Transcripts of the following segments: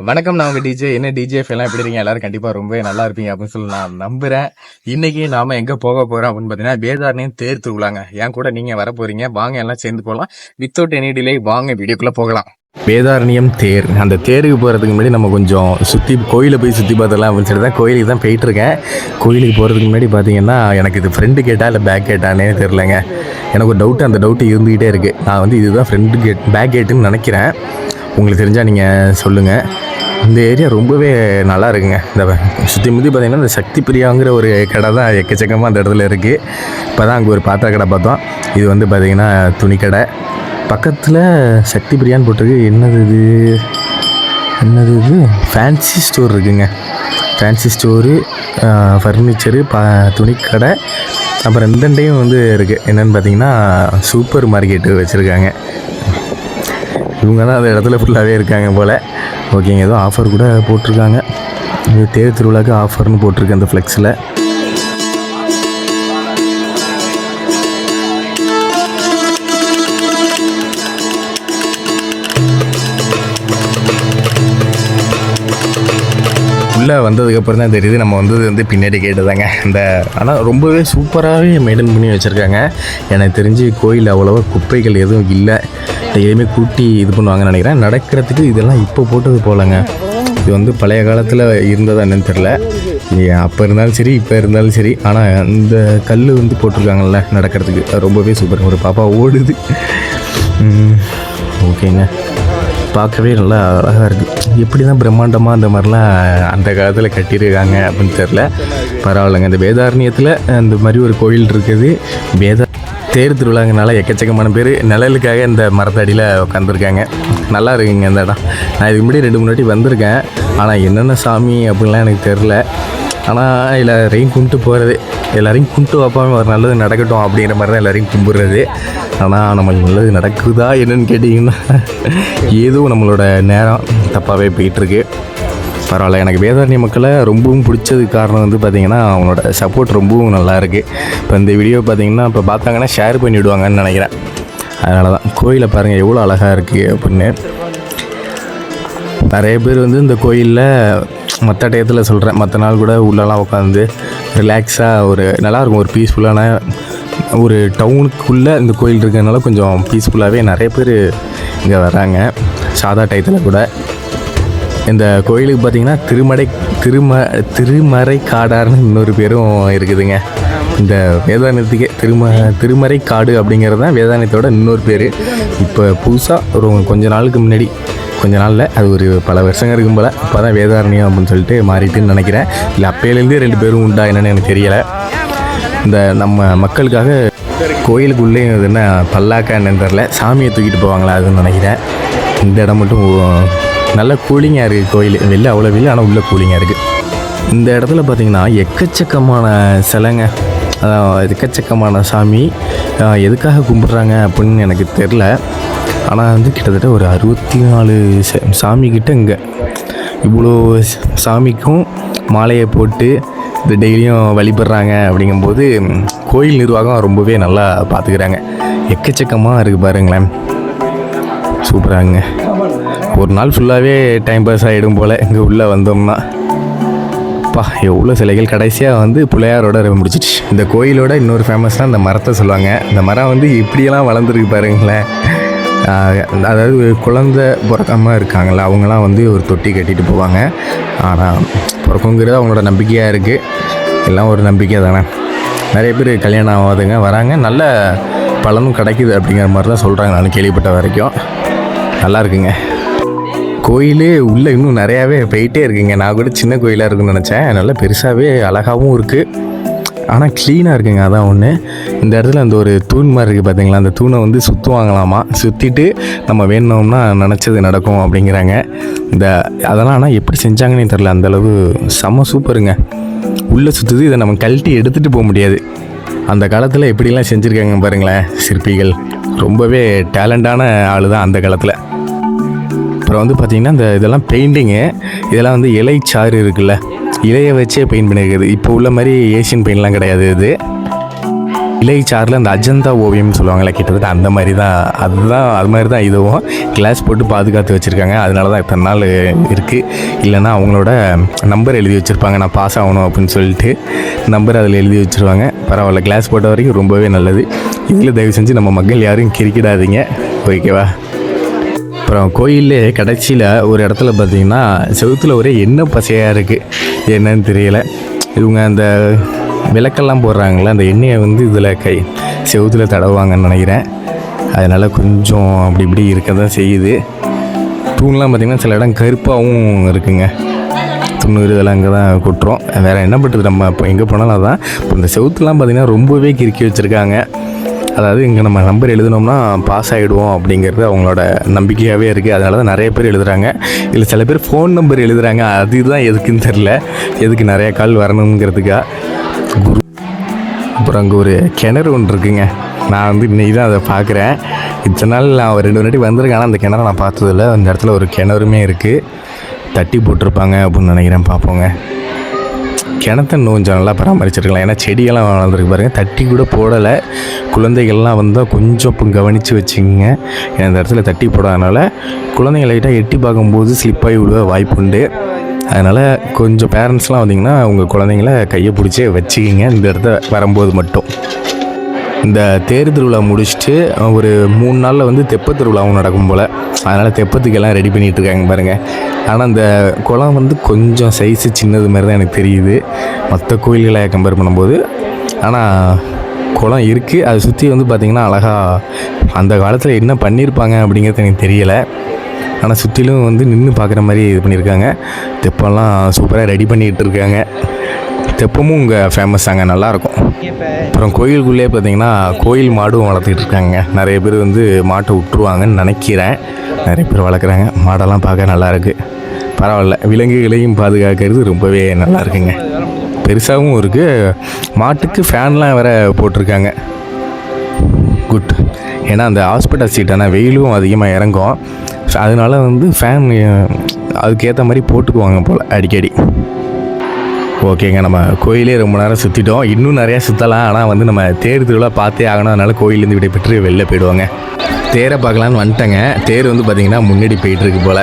வணக்கம் நான் உங்க டிஜே என்ன டிஜே எல்லாம் எப்படி இருக்கீங்க? எல்லாரும் கண்டிப்பா ரொம்ப நல்லா இருப்பீங்க அப்படின்னு சொல்லி நான் நம்புறேன். இன்னைக்கு நாம எங்க போக போறோம் அப்படின்னு பாத்தீங்கன்னா வேதாரணையும் தேர் திருவிழாங்க. என் கூட நீங்க வர போறீங்க. வாங்க எல்லாம் சேர்ந்து போகலாம் வித்தவுட் எனி டிலே வாங்க வீடியோக்குள்ள போகலாம். வேதாரண்யம் தேர். அந்த தேருக்கு போகிறதுக்கு முன்னாடி நம்ம கொஞ்சம் சுற்றி கோயிலை போய் சுற்றி பார்த்தலாம் அப்படின்னு சொல்லி தான் கோயிலுக்கு தான் போயிட்டுருக்கேன் கோயிலுக்கு போகிறதுக்கு முன்னாடி பார்த்தீங்கன்னா எனக்கு இது ஃப்ரெண்டு கேட்டா இல்லை பேக் கேட்டானே தெரிலங்க எனக்கு ஒரு டவுட்டு அந்த டவுட்டு இருந்துக்கிட்டே இருக்குது நான் வந்து இதுதான் ஃப்ரெண்டு கேட் பேக் கேட்டுன்னு நினைக்கிறேன். உங்களுக்கு தெரிஞ்சால் நீங்கள் சொல்லுங்கள் இந்த ஏரியா ரொம்பவே நல்லா இருக்குங்க. இந்த சுற்றி முற்றி பார்த்தீங்கன்னா இந்த சக்தி பிரியாங்கிற ஒரு கடை தான் எக்கச்சக்கமாக அந்த இடத்துல இருக்குது இப்போ தான் அங்கே ஒரு பாத்திர கடை பார்த்தோம். இது வந்து பார்த்திங்கன்னா துணிக்கடை பக்கத்தில் சக்தி பிரியான்னு போட்டிருக்கு. என்னது இது? என்னது இது? ஃபேன்சி ஸ்டோர் இருக்குங்க. ஃபேன்சி ஸ்டோரு ஃபர்னிச்சரு பா துணிக்கடை அப்புறம் ரெண்டையும் வந்து இருக்குது என்னென்னு பார்த்தீங்கன்னா சூப்பர் மார்க்கெட்டு வச்சுருக்காங்க. இவங்க தான் அந்த இடத்துல ஃபுல்லாகவே இருக்காங்க போல். ஓகேங்க ஏதோ ஆஃபர் கூட போட்டிருக்காங்க. இது தேர் திருவிழாக்கு ஆஃபர்னு போட்டிருக்கு அந்த ஃப்ளெக்ஸில் உள்ளே வந்ததுக்கப்புறம் தான் தெரியுது நம்ம வந்தது வந்து பின்னாடி கேட்டுதாங்க இந்த ஆனால் ரொம்பவே சூப்பராகவே மெயின்டைன் பண்ணி வச்சுருக்காங்க. எனக்கு தெரிஞ்சு கோயில் அவ்வளோவா குப்பைகள் எதுவும் இல்லை. டெய்லியுமே கூட்டி இது பண்ணுவாங்கன்னு நினைக்கிறேன். நடக்கிறதுக்கு இதெல்லாம் இப்போ போட்டது போலங்க. இது வந்து பழைய காலத்தில் இருந்ததா என்னன்னு தெரில அப்போ இருந்தாலும் சரி இப்போ இருந்தாலும் சரி. ஆனால் இந்த கல் வந்து போட்டிருக்காங்கல்ல நடக்கிறதுக்கு. அது ரொம்பவே சூப்பர் ஒரு பாப்பா ஓடுது. ஓகேங்க. பார்க்கவே நல்லா அழகாக இருக்குது எப்படி தான் பிரம்மாண்டமாக அந்த மாதிரிலாம் அந்த காலத்தில் கட்டியிருக்காங்க அப்படின்னு தெரில பரவாயில்லைங்க. இந்த வேதாரண்யத்தில் அந்த மாதிரி ஒரு கோயில் இருக்குது. வேதா தேர் திருவிழாங்கனால எக்கச்சக்கமான பேர் நிழலுக்காக இந்த மரத்தடியில் உட்காந்துருக்காங்க நல்லா இருக்குங்க இந்த இடம். நான் இதுக்கு முன்னாடி ரெண்டு மூணு வாட்டி வந்திருக்கேன். ஆனால் என்னென்ன சாமி அப்படின்லாம் எனக்கு தெரில ஆனால் எல்லாரையும் கும்பிட்டு போகிறது எல்லாரையும் கும்பிட்டு வைப்பாங்க ஒரு நல்லது நடக்கட்டும் அப்படிங்கிற மாதிரி தான் எல்லாரையும் கும்பிட்றது. ஆனால் நம்மளுக்கு நல்லது நடக்குதா என்னன்னு கேட்டிங்கன்னா ஏதோ நம்மளோட நேரம் தப்பாகவே போயிட்டுருக்கு. பரவாயில்ல எனக்கு வேதாரண்ய மக்களை ரொம்பவும் பிடிச்சதுக்கு காரணம் வந்து பார்த்திங்கன்னா அவங்களோட சப்போர்ட் ரொம்பவும் நல்லா இருக்குது இப்போ இந்த வீடியோ பார்த்திங்கன்னா இப்போ பார்த்தாங்கன்னா ஷேர் பண்ணிவிடுவாங்கன்னு நினைக்கிறேன். அதனால தான் கோயிலை பாருங்கள் எவ்வளோ அழகாக இருக்குது அப்படின்னு. நிறைய பேர் வந்து இந்த கோயிலில் மற்ற டயத்தில் சொல்கிறேன் மற்ற நாள் கூட உள்ளலாம் உட்காந்து ரிலாக்ஸாக ஒரு நல்லாயிருக்கும் ஒரு பீஸ்ஃபுல்லான ஒரு டவுனுக்குள்ளே இந்த கோயில் இருக்கிறதுனால கொஞ்சம் பீஸ்ஃபுல்லாகவே நிறைய பேர் இங்கே வராங்க சாதா டயத்தில் கூட. இந்த கோயிலுக்கு பார்த்தீங்கன்னா திருமடை திரும திருமறை காடார்னு இன்னொரு பேரும் இருக்குதுங்க. இந்த வேதாந்தத்துக்கே திரும திருமறை காடு அப்படிங்கிறது தான் வேதாந்தத்தோட இன்னொரு பேர். இப்போ புதுசாக ஒரு கொஞ்ச நாளுக்கு முன்னாடி கொஞ்ச நாளில் அது ஒரு பல வருஷங்க இருக்கும் போல் இப்போ தான் வேதாரண்யம் அப்படின்னு சொல்லிட்டு மாறிட்டுன்னு நினைக்கிறேன். இல்லை அப்பையிலேருந்தே ரெண்டு பேரும் உண்டா என்னென்னு எனக்கு தெரியலை. இந்த நம்ம மக்களுக்காக கோயிலுக்குள்ளே இது என்ன பல்லாக்கா என்னன்னு தெரில சாமியை தூக்கிட்டு போவாங்களா அதுன்னு நினைக்கிறேன். இந்த இடம் மட்டும் நல்ல கூலிங்காக இருக்குது கோயில். வெளில அவ்வளோ வெளில ஆனால் உள்ள கூலிங்காக இருக்குது இந்த இடத்துல பார்த்திங்கன்னா எக்கச்சக்கமான சிலைங்க. எக்கச்சக்கமான சாமி. எதுக்காக கும்பிட்றாங்க அப்படின்னு எனக்கு தெரில ஆனால் வந்து கிட்டத்தட்ட ஒரு அறுபத்தி நாலு ச- சாமி கிட்ட இங்கே. இவ்வளோ சாமிக்கும் மாலையை போட்டு இது டெய்லியும் வழிபடுறாங்க அப்படிங்கும்போது கோயில் நிர்வாகம் ரொம்பவே நல்லா பார்த்துக்கிறாங்க. எக்கச்சக்கமாக இருக்குது பாருங்களேன். சூப்பராங்க. ஒரு நாள் ஃபுல்லாகவே டைம் பாஸ் ஆகிடும் போல் இங்கே உள்ளே வந்தோம்னா. அப்பா எவ்வளோ சிலைகள் கடைசியாக வந்து பிள்ளையாரோட முடிச்சிச்சு இந்த கோயிலோட இன்னொரு ஃபேமஸ்னால் இந்த மரத்தை சொல்லுவாங்க. இந்த மரம் வந்து இப்படியெல்லாம் வளர்ந்துருக்கு பாருங்களேன். அதாவது குழந்தை பிறக்காமல் இருக்காங்கல்ல அவங்களாம் வந்து ஒரு தொட்டி கட்டிட்டு போவாங்க. ஆனால் பிறக்குங்கிறது அவங்களோட நம்பிக்கையாக இருக்குது எல்லாம் ஒரு நம்பிக்கை தானே. நிறைய பேர் கல்யாணம் ஆகாதுங்க வராங்க. நல்ல பலனும் கிடைக்குது அப்படிங்கிற மாதிரி தான் சொல்கிறாங்க நான் கேள்விப்பட்ட வரைக்கும் நல்லா இருக்குங்க. கோயில் உள்ளே இன்னும் நிறையாவே போயிட்டே இருக்குங்க. நான் கூட சின்ன கோயிலாக இருக்குன்னு நினச்சேன். நல்லா பெருசாகவே அழகாகவும் இருக்குது ஆனால் க்ளீனாக இருக்குங்க அதான் ஒன்று இந்த இடத்துல அந்த ஒரு தூண் மாதிரி இருக்குது பார்த்தீங்களா அந்த தூணை வந்து சுற்றுவாங்களாமா சுற்றிட்டு நம்ம வேணும்னா நினச்சது நடக்கும் அப்படிங்கிறாங்க. இந்த அதெல்லாம் ஆனால் எப்படி செஞ்சாங்கன்னு தெரில அந்தளவு செம்ம சூப்பருங்க. உள்ளே சுற்றுது இதை நம்ம கழட்டி எடுத்துகிட்டு போக முடியாது. அந்த காலத்தில் எப்படிலாம் செஞ்சுருக்காங்க பாருங்களேன் சிற்பிகள். ரொம்பவே டேலண்டான ஆள் தான் அந்த காலத்தில். அப்புறம் வந்து பார்த்திங்கன்னா இந்த இதெல்லாம் பெயிண்டிங்கு இதெல்லாம் வந்து இலை சாறு இருக்குல்ல இலையை வச்சே பெயிண்ட் பண்ணியிருக்குது இப்போ உள்ள மாதிரி ஏஷியன் பெயிண்ட்லாம் கிடையாது இது. இலைச்சாரில் அந்த அஜந்தா ஓவியம்னு சொல்லுவாங்கல்ல கிட்டத்தட்ட அந்த மாதிரி தான். அதுதான் அது மாதிரி தான் இதுவும். கிளாஸ் போட்டு பாதுகாத்து வச்சுருக்காங்க. அதனால தான் இத்தனை நாள் இருக்குது இல்லைன்னா அவங்களோட நம்பர் எழுதி வச்சுருப்பாங்க. நான் பாஸ் ஆகணும் அப்படின்னு சொல்லிட்டு நம்பர் அதில் எழுதி வச்சுருவாங்க. பரவாயில்ல கிளாஸ் போட்ட வரைக்கும் ரொம்பவே நல்லது. இதில் தயவு செஞ்சு நம்ம மக்கள் யாரும் கிரிக்கிடாதீங்க ஓகேவா அப்புறம் கோயிலே கடைசியில் ஒரு இடத்துல பார்த்தீங்கன்னா செவுத்துல ஒரே எண்ணெய் பசையாக இருக்குது என்னன்னு தெரியல. இவங்க அந்த விளக்கெல்லாம் போடுறாங்களே அந்த எண்ணெயை வந்து இதில் கை செவுத்தில் தடவுவாங்கன்னு நினைக்கிறேன். அதனால் கொஞ்சம் அப்படி இப்படி இருக்க தான் செய்யுது. தூண்லாம் பார்த்திங்கன்னா சில இடம் கருப்பாகவும் இருக்குங்க. துண்ணூறு இதெல்லாம் அங்கே தான் கொட்டுறோம். வேறு என்ன பண்ணுறது நம்ம இப்போ எங்கே போனாலும் அதான். இப்போ இந்த செவுத்துலாம் பார்த்திங்கன்னா ரொம்பவே கிறுக்கி வச்சுருக்காங்க. அதாவது இங்கே நம்ம நம்பர் எழுதினோம்னா பாஸ் ஆகிடுவோம் அப்படிங்கிறது அவங்களோட நம்பிக்கையாகவே இருக்குது அதனால தான் நிறைய பேர் எழுதுகிறாங்க இல்லை சில பேர் ஃபோன் நம்பர் எழுதுகிறாங்க அதுதான் எதுக்குன்னு தெரில எதுக்கு நிறைய கால் வரணுங்கிறதுக்கா? குரு அப்புறம் அங்கே ஒரு கிணறு ஒன்று இருக்குங்க. நான் வந்து இன்றைக்கி தான் அதை பார்க்குறேன். இத்தனை நாள் நான் ரெண்டு வாட்டி வந்திருக்கேன். ஆனால் அந்த கிணறு நான் பார்த்ததில்ல. அந்த இடத்துல ஒரு கிணறுமே இருக்குது தட்டி போட்டிருப்பாங்க அப்படின்னு நினைக்கிறேன். பார்ப்போங்க. கிணத்த நோஞ்சம் கொஞ்சம் நல்லா பராமரிச்சிருக்கலாம். ஏன்னா செடியெல்லாம் வளர்ந்துருக்கு பாருங்கள் தட்டி கூட போடலை. குழந்தைகள்லாம் வந்தால் கொஞ்சம் இப்போ கவனித்து வச்சுக்கோங்க. ஏன்னா இந்த இடத்துல தட்டி போடாதனால குழந்தைங்க லைட்டாக எட்டி பார்க்கும்போது ஸ்லிப்பாகி விடுவ வாய்ப்பு உண்டு. அதனால் கொஞ்சம் பேரண்ட்ஸ்லாம் வந்தீங்கன்னா உங்கள் குழந்தைங்கள கையை பிடிச்சி வச்சுக்கிங்க. இந்த இடத்த வரும்போது மட்டும். இந்த தேர் திருவிழா முடிச்சுட்டு ஒரு மூணு நாளில் வந்து தெப்ப திருவிழாவும் நடக்கும் போல். அதனால் தெப்பத்துக்கெல்லாம் ரெடி பண்ணிகிட்டு இருக்காங்க பாருங்கள் ஆனால் அந்த குளம் வந்து கொஞ்சம் சைஸு சின்னது மாதிரி தான் எனக்கு தெரியுது. மற்ற கோயில்களை கம்பேர் பண்ணும்போது. ஆனால் குளம் இருக்குது அதை சுற்றி வந்து பார்த்திங்கன்னா அழகாக அந்த காலத்தில் என்ன பண்ணியிருப்பாங்க அப்படிங்கிறது எனக்கு தெரியலை. ஆனால் சுற்றிலும் வந்து நின்று பார்க்குற மாதிரி இது பண்ணியிருக்காங்க தெப்பம்லாம் சூப்பராக ரெடி பண்ணிகிட்டு இருக்காங்க. தெப்பமும் இங்கே ஃபேமஸ் தாங்க. நல்லாயிருக்கும் அப்புறம் கோயிலுக்குள்ளே பார்த்தீங்கன்னா கோயில் மாடும் வளர்த்துக்கிட்டு இருக்காங்க நிறைய பேர் வந்து மாட்டை விட்டுருவாங்கன்னு நினைக்கிறேன். நிறைய பேர் வளர்க்குறாங்க. மாடெல்லாம் பார்க்க நல்லாயிருக்கு. பரவாயில்ல. விலங்குகளையும் பாதுகாக்கிறது ரொம்பவே நல்லா இருக்குங்க பெருசாகவும் இருக்குது மாட்டுக்கு ஃபேன்லாம் வேற போட்டிருக்காங்க. குட். ஏன்னா அந்த ஹாஸ்பிட்டல் சீட்டான வெயிலும் அதிகமாக இறங்கும். அதனால வந்து ஃபேன் அதுக்கேற்ற மாதிரி போட்டுக்குவாங்க போல் அடிக்கடி. ஓகேங்க நம்ம கோயிலே ரொம்ப நேரம் சுற்றிட்டோம் இன்னும் நிறையா சுற்றலாம் ஆனால் வந்து நம்ம தேர் திருவிழா பார்த்தே ஆகணும். அதனால கோயிலேருந்து விடைபெற்று வெளில போயிடுவாங்க. தேரை பார்க்கலான்னு வந்துட்டேங்க. தேர் வந்து பார்த்திங்கன்னா முன்னாடி போயிட்டுருக்கு போல்.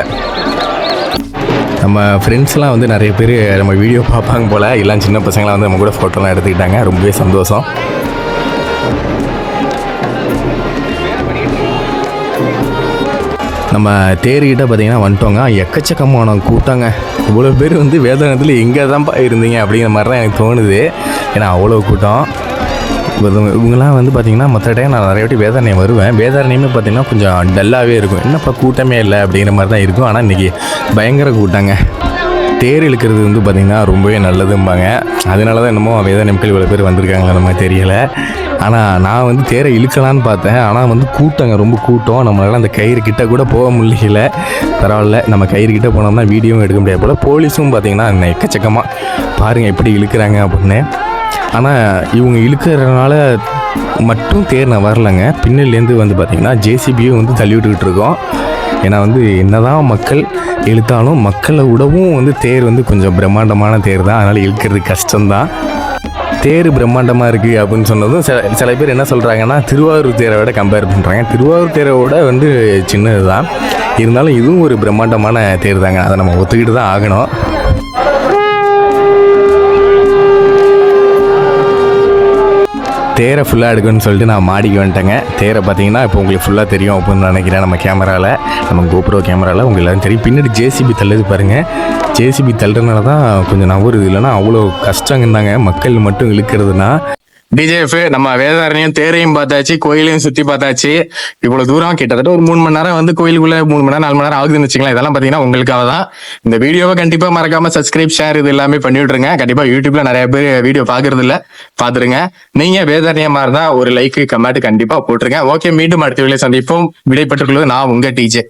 நம்ம ஃப்ரெண்ட்ஸ்லாம் வந்து நிறைய பேர் நம்ம வீடியோ பார்ப்பாங்க போல். எல்லாம் சின்ன பசங்களாம் வந்து நம்ம கூட ஃபோட்டோலாம் எடுத்துக்கிட்டாங்க. ரொம்பவே சந்தோஷம். நம்ம தேர்கிட்ட பார்த்தீங்கன்னா வந்துட்டோங்க. எக்கச்சக்கமான கூட்டங்க. இவ்வளோ பேர் வந்து வேதாந்தத்தில் எங்கே தான்ப்பா இருந்தீங்க அப்படிங்கிற மாதிரி தான் எனக்கு தோணுது. ஏன்னா அவ்வளோ கூட்டம். இவங்கெல்லாம் வந்து பார்த்திங்கன்னா மற்ற டைம் நான் நிறைய வாட்டி வேதாரணியம் வருவேன். வேதாரணியமே பார்த்திங்கன்னா கொஞ்சம் டல்லாகவே இருக்கும். என்னப்பா கூட்டமே இல்லை அப்படிங்கிற மாதிரி தான் இருக்கும். ஆனால் இன்றைக்கி பயங்கர கூட்டங்க. தேர் இழுக்கிறது வந்து பார்த்திங்கன்னா ரொம்பவே நல்லதும்பாங்க. அதனால தான் என்னமோ வேதாரண்யம்கள் இவ்வளோ பேர் வந்திருக்காங்களா நம்ம தெரியல. ஆனால் நான் வந்து தேரை இழுக்கலான்னு பார்த்தேன். ஆனால் வந்து கூட்டங்க ரொம்ப கூட்டம். நம்மளால அந்த கயிறு கிட்ட கூட போக முடியல. பரவாயில்ல. நம்ம கயிறு கிட்ட போனோம்னா வீடியோவும் எடுக்க முடியாது போல். போலீஸும் பார்த்தீங்கன்னா எக்கச்சக்கமாக பாருங்கள் எப்படி இழுக்கிறாங்க அப்படின்னு. ஆனால் இவங்க இழுக்கிறதுனால மட்டும் தேர் நான் வரலைங்க. பின்னலேருந்து வந்து பார்த்திங்கன்னா ஜேசிபியும் வந்து தள்ளி விட்டுக்கிட்டு இருக்கோம். ஏன்னா வந்து என்னதான் மக்கள் இழுத்தாலும் மக்களை விடவும் வந்து தேர் வந்து கொஞ்சம் பிரம்மாண்டமான தேர் தான். அதனால் இழுக்கிறது கஷ்டம்தான். தேர் பிரம்மாண்டமாக இருக்குது அப்படின்னு சொன்னதும் சில சில பேர் என்ன சொல்கிறாங்கன்னா திருவாரூர் தேரை விட கம்பேர் பண்ணுறாங்க திருவாரூர் தேரை விட வந்து சின்னது தான் இருந்தாலும் இதுவும் ஒரு பிரம்மாண்டமான தேர் தாங்க அதை நம்ம ஒத்துக்கிட்டு தான் ஆகணும். தேரை ஃபுல்லாக எடுக்கணும்னு சொல்லிட்டு நான் மாடிக்கு வந்துட்டேங்க. தேரை பார்த்தீங்கன்னா இப்போ உங்களுக்கு ஃபுல்லாக தெரியும் அப்படின்னு நினைக்கிறேன் நம்ம கேமராவில் நம்ம கோப்ரோ கேமராவில் உங்களுக்கு எல்லாரும் தெரியும். பின்னாடி ஜேசிபி தள்ளுது பாருங்கள் ஜேசிபி தள்ளுறதுனால தான் கொஞ்சம் நவருது இல்லைன்னா அவ்வளோ கஷ்டங்கன்னாங்க மக்கள் மட்டும் இழுக்கிறதுனா டிஜேஃப் நம்ம வேதாரணையும் தேரையும் பார்த்தாச்சு கோயிலையும் சுத்தி பார்த்தாச்சு. இவ்வளவு தூரம் கிட்டத்தட்ட ஒரு மூணு மணி நேரம் வந்து கோயிலுக்குள்ள மூணு மணி நேரம் நாலு மணி நேரம் ஆகுதுன்னு வச்சுக்கலாம் இதெல்லாம் பாத்தீங்கன்னா உங்களுக்காக தான். இந்த வீடியோவை கண்டிப்பா மறக்காம சப்ஸ்கிரைப் ஷேர் இது எல்லாமே பண்ணி விட்டுருங்க. கண்டிப்பா யூடியூப்ல நிறைய பேர் வீடியோ பாக்குறது இல்ல பாத்துருங்க நீங்க வேதாரண்யமா இருந்தா ஒரு லைக் கமெண்ட் கண்டிப்பா போட்டுருங்க. ஓகே மீண்டும் அடுத்த வீடியோ சந்திப்போம். விடைபெற்றுக்கொள்வது நான் உங்க டிஜே